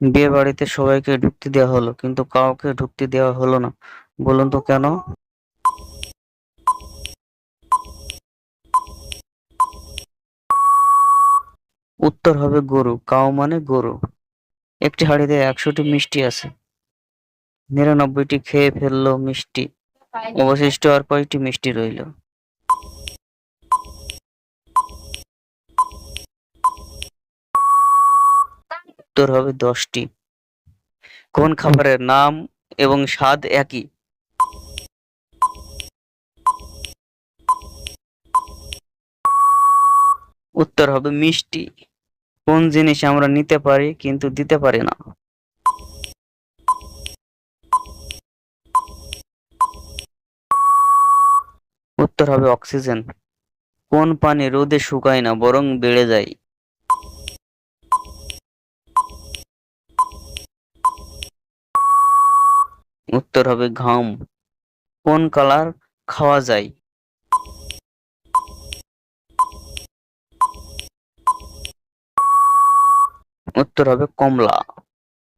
বিয়ে বাড়িতে সবাইকে ঢুকতে দেওয়া হলো, কিন্তু কাউকে ঢুকতে দেওয়া হলো না। বলুন তো কেন? উত্তর হবে গরু, কাউ মানে গরু। একটি হাঁড়িতে একশোটি মিষ্টি আছে। নিরানব্বইটি খেয়ে ফেলল মিষ্টি। অবশিষ্ট আর কয়েকটি মিষ্টি রইল? উত্তর হবে দশটি। কোন খাবারের নাম এবং স্বাদ একই? উত্তর হবে মিষ্টি। কোন জিনিস আমরা নিতে পারি কিন্তু দিতে পারি না? উত্তর হবে অক্সিজেন। কোন পানি রোদে শুকায় না, বরং বেড়ে যায়। উত্তর হবে ঘাম। কোন কালার খাওয়া যায়? উত্তর হবে কমলা।